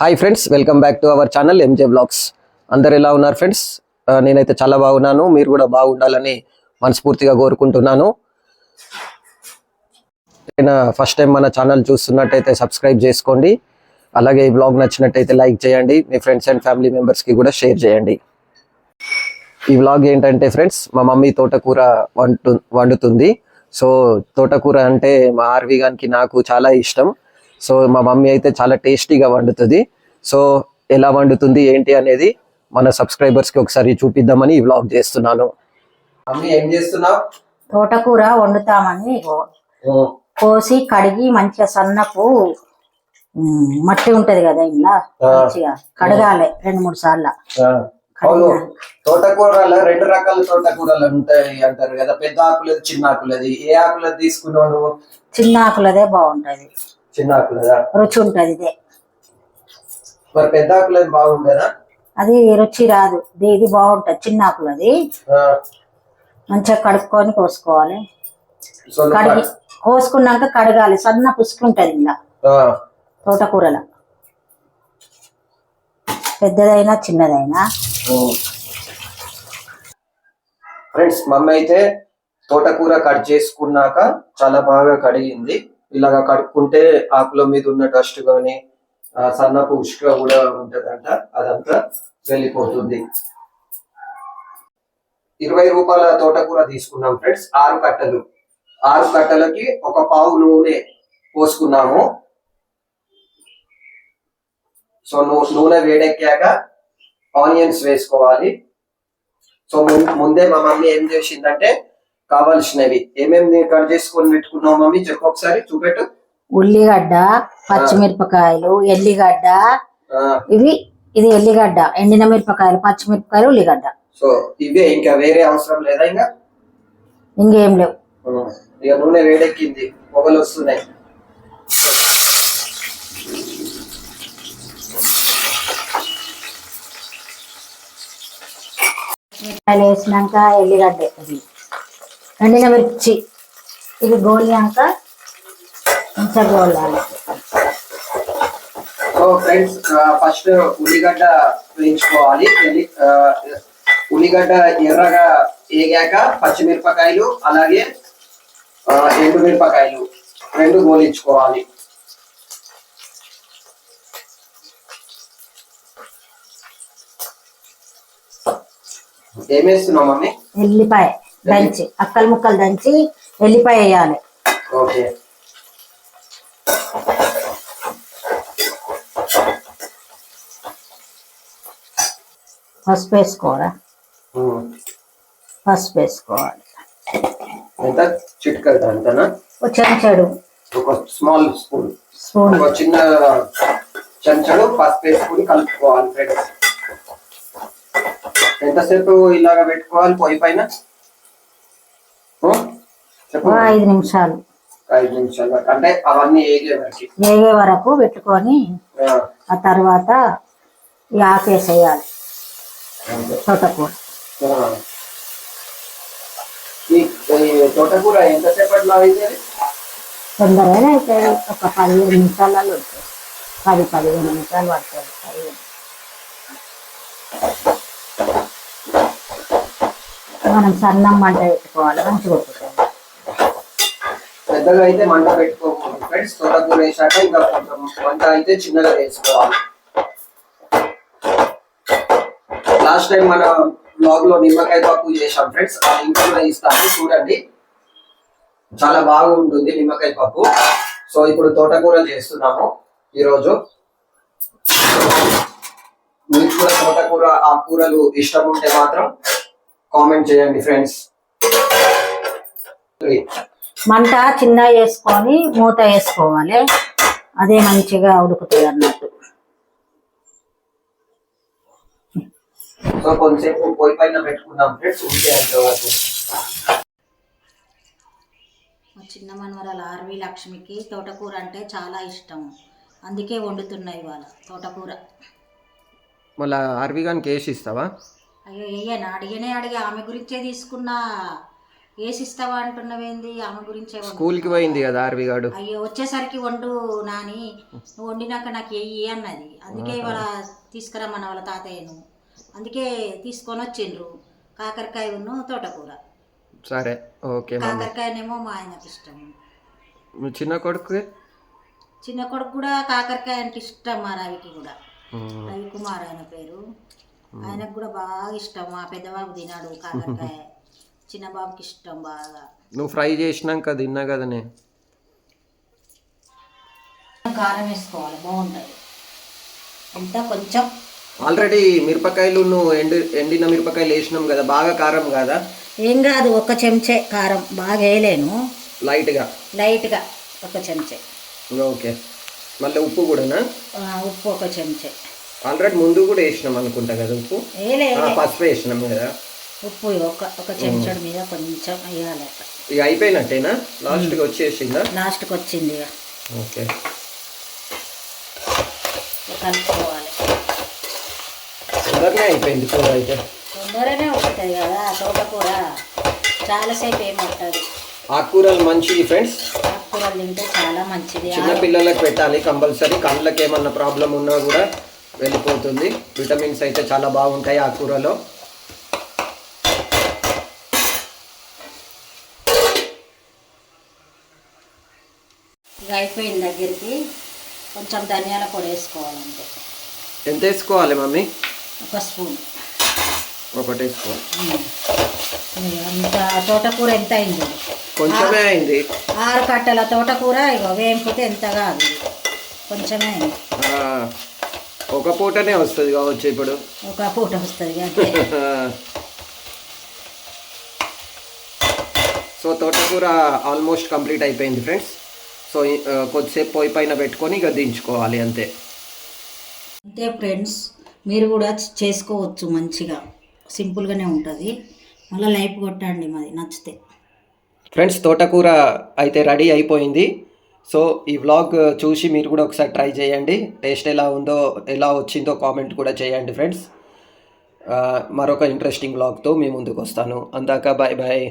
Hi friends welcome back to our channel MJ blogs అందరు ఎలా ఉన్నారు ఫ్రెండ్స్ నేనైతే చాలా బాగున్నాను. మీరు కూడా బాగుండాలని మనస్ఫూర్తిగా కోరుకుంటున్నాను. నేను ఫస్ట్ టైం మన ఛానల్ చూస్తున్నట్టయితే సబ్స్క్రైబ్ చేసుకోండి. అలాగే ఈ బ్లాగ్ నచ్చినట్టయితే లైక్ చేయండి. మీ ఫ్రెండ్స్ అండ్ ఫ్యామిలీ మెంబర్స్కి కూడా షేర్ చేయండి. ఈ వ్లాగ్ ఏంటంటే ఫ్రెండ్స్ మా మమ్మీ తోటకూర వండు వండుతుంది. సో తోటకూర అంటే మా ఆర్వి గానికి నాకు చాలా ఇష్టం. సో మా మమ్మీ అయితే చాలా టేస్టీగా వండుతుంది. సో ఎలా వండుతుంది ఏంటి అనేది మన సబ్స్క్రైబర్స్కి ఒకసారి చూపిద్దామని ఈ వ్లాగ్ చేస్తున్నాను. మమ్మీ ఏం చేస్తున్నావు? తోటకూర వండుతామని కోసి కడిగి మంచిగా సన్నపు మట్టి ఉంటది కదా ఇలా. మంచిగా కడగాలి రెండు మూడు సార్లు. తోటకూరలో రెండు రకాల తోటకూరలు ఉంటాయి అంటారు కదా పెద్ద ఆకులది చిన్న ఆకులది ఏ ఆకులది తీసుకున్నావు నువ్వు? చిన్న ఆకులదే బాగుంటది. చిన్న ఆకులదా రుచి ఉంటది ఇదే మరి పెద్ద ఆకులది బాగుండదా? అది రుచి రాదు. ఇది బాగుంటది చిన్న ఆకులది మంచిగా కడుక్కొని కోసుకోవాలి. కడిగి కోసుకున్నాక కడగాలి. సన్న పుసుకుంటది ఇలా తోటకూరల. పెద్దదైనా చిన్నదైనా. ఫ్రెండ్స్ మమ్మీ అయితే తోటకూర కట్ చేసుకున్నాక చాలా బాగా కడిగింది. ఇలాగా కడుక్కుంటే ఆకుల మీద ఉన్న డస్ట్ కానీ సన్నపు ఉష్క కూడా ఉంటదంట. అదంతా వెళ్ళిపోతుంది. ఇరవై రూపాయల తోటకూర తీసుకున్నాం ఫ్రెండ్స్ ఆరు కట్టలు. ఆరు కట్టలకి ఒక పావు నూనె పోసుకున్నాము. సో నూనె వేడెక్కాక ఆనియన్స్ వేసుకోవాలి. సో ముందే మా మమ్మీ ఏం చేసిందంటే కావాల్సినవి. ఏమేమి కట్ చేసుకొని పెట్టుకున్నావు మమ్మీ? చెప్పు ఒకసారి చూపెట్టు. ఉల్లిగడ్డ పచ్చిమిరపకాయలు ఎల్లిగడ్డ. ఇవి ఇది ఎల్లిగడ్డ ఎండిన మిరపకాయలు పచ్చిమిరపకాయలు ఉల్లిగడ్డ. సో ఇవే ఇంకా వేరే అవసరం లేదా ఇంకా? ఇంకేం లేవు. ఇక నూనె వేడెక్కింది పొగలు వస్తున్నాయి. మిరపకాయలు వేసినాక ఎల్లిగడ్డ ఎండిన మిర్చి. ఇది గోలినాక మంచిగా గోలాలి సో ఫ్రెండ్స్ ఫస్ట్ ఉల్లిగడ్డ వేయించుకోవాలి. ఉల్లిగడ్డ ఎర్రగా వేగాక పచ్చిమిరపకాయలు అలాగే ఎండు మిరపకాయలు రెండు గోలించుకోవాలి. ఏమేస్తున్నావు మమ్మీ? ఎల్లిపాయ. దంచి అక్కలు ముక్కలు దంచి ఎల్లిపాయ వేయాలి. ఓకే. పసుపు వేసుకోరా. పసుపు వేసుకోవాలి. ఎంత? చిట్కలు అంతనా ఒక చెంచాడు. ఒక స్మాల్ స్పూన్. స్పూన్. ఒక చిన్న చెంచాడు పసుపు వేసుకుని కలుపుకోవాలి ఫ్రెండ్స్ ఎంతసేపు ఇలాగ పెట్టుకోవాలి పొయ్యి పైన? ఐదు నిమిషాలు. ఐదు నిమిషాలు. అంటే అవన్నీ ఏగే వరకు? వేగే వరకు పెట్టుకొని ఆ, తర్వాత అంతే. తోటకూర. తోటకూర ఎంతసేపట్లో అయితే తొందరగానే అయితే ఒక పదిహేను నిమిషాలలో పది పదిహేను నిమిషాలు పడుతుంది. పదిహేను. మనం సన్నం మంట పెట్టుకోవాలి మంచిగా పెద్దగా అయితే మంట పెట్టుకోకూడదు ఫ్రెండ్స్ తోటకూర వేసాక ఇంకా కొంచెం మంట అయితే చిన్నగా వేసుకోవాలి. లాస్ట్ టైం మన బ్లాగ్లో నిమ్మకాయ పప్పు చేసాం ఫ్రెండ్స్ ఆ లింక్ కూడా ఇస్తాను చూడండి. చాలా బాగుంటుంది నిమ్మకాయ పప్పు. సో ఇప్పుడు తోటకూర చేస్తున్నాము ఈరోజు. మీకు కూడా తోటకూర ఆ కూరలు ఇష్టం ఉంటే మాత్రం కామెంట్ చేయండి ఫ్రెండ్స్ మంట చిన్న వేసుకొని మూత వేసుకోవాలి. అదే మంచిగా ఉడుకుతుంది అన్నట్టు. సో కొంతసేపు పొయ్యి పైన ఫ్రెండ్స్ చిన్న మనవరాలు ఆర్వి లక్ష్మికి తోటకూర అంటే చాలా ఇష్టం. అందుకే వండుతున్నాయి ఇవాళ తోటకూర. మళ్ళీ ఆర్వి గానికి వేసి ఇస్తావా? అయ్యో వేయనా అడిగనే అడిగి ఆమె గురించే తీసుకున్నా. వేసిస్తావా అంటున్నావేంది? ఆమె గురించి స్కూల్కి పోయింది కదా ఆర్వి గాడు. అయ్యో వచ్చేసరికి వండు నాని. నువ్వు వండినాక నాకు వెయ్యి అన్నది. అందుకే వాళ్ళ తీసుకురమ్మన్న వాళ్ళ తాతయ్యను. అందుకే తీసుకొని వచ్చిండ్రు. కాకరకాయ ఉన్ను తోటకూర. సరే ఓకే కాకరకాయనేమో మా ఆయనకి ఇష్టం చిన్న కొడుకు చిన్న కొడుకు కూడా కాకరకాయ అంటే ఇష్టం మా రవికి కూడా. రవి కుమార్ ఆయన పేరు. ఆయనకు కూడా బాగా ఇష్టం. మా పెద్దబాబు తినాడు కాకరకాయ. చిన్న బాబుకి ఇష్టం బాగా. నువ్వు ఫ్రై చేసినాక తిన్నా కదనే? కారం వేసుకోవాలి. బాగుంటుంది. ఎంత కొంచెం. ఆల్రెడీ మిరపకాయలు నువ్వు ఎండి ఎండిన మిరపకాయలు వేసినాం కదా బాగా కారం కదా? ఏం కాదు ఒక చెంచే కారం. బాగా వేయలేను. లైట్గా? లైట్గా ఒక చెంచే. ఓకే. మళ్ళీ ఉప్పు కూడానా? ఉప్పు ఒక చెంచే. ఆల్రెడీ ముందు కూడా వేసినాం అనుకుంటా కదా ఉప్పు? పసుపు వేసినాం కదా. ఉప్పు ఒక ఒక చెంచడు మీద కొంచెం వేయాలి. ఇక అయిపోయినట్టేనా? లాస్ట్కి వచ్చేసిందా? లాస్ట్కి వచ్చింది ఇక ఓకే. కలుపుకోవాలి. తొందరనే అయిపోయింది కూర అయితే. తొందరనే ఉంటుంది కదా తోటకూర. చాలాసేపు ఏం పట్టదు. ఆకుకూరలు మంచిది ఫ్రెండ్స్? ఆకుకూరలు తింటే చాలా మంచిది. చిన్న పిల్లలకు పెట్టాలి కంపల్సరీ. కళ్ళకి ఏమన్నా ప్రాబ్లం ఉన్నా కూడా వెళ్ళిపోతుంది. విటమిన్స్ అయితే చాలా బాగుంటాయి ఆకుకూరలో ఇక అయిపోయిన దగ్గరికి కొంచెం ధనియాల పొడి వేసుకోవాలంటే. ఎంత వేసుకోవాలి మమ్మీ? ఒక స్పూన్. ఒకటి వేసుకోవాలి అంత తోటకూర ఎంత అయింది? కొంచెమే అయింది. ఆరు కట్టల తోటకూర ఇగో వేంపితే ఎంత కాదు. కొంచెమే అయింది. ఆ, ఒక పూటనే వస్తుంది కావచ్చు ఇప్పుడు. ఒక పూట వస్తుంది సో తోటకూర ఆల్మోస్ట్ కంప్లీట్ అయిపోయింది ఫ్రెండ్స్. సో కొద్దిసేపు పొయ్యి పైన పెట్టుకొని ఇక దించుకోవాలి అంతే. అంతే ఫ్రెండ్స్ మీరు కూడా చేసుకోవచ్చు మంచిగా. సింపుల్గానే ఉంటుంది. మళ్ళీ లైఫ్ కొట్టండి మాది నచ్చితే. ఫ్రెండ్స్ తోటకూర అయితే రెడీ అయిపోయింది. సో ఈ వ్లాగ్ uh, చూసి మీరు కూడా ఒకసారి ట్రై చేయండి. టేస్ట్ ఎలా ఉందో ఎలా వచ్చిందో కామెంట్ కూడా చేయండి ఫ్రెండ్స్ uh, మరొక ఇంట్రెస్టింగ్ వ్లాగ్తో మీ ముందుకు వస్తాను. అందాక బాయ్ బాయ్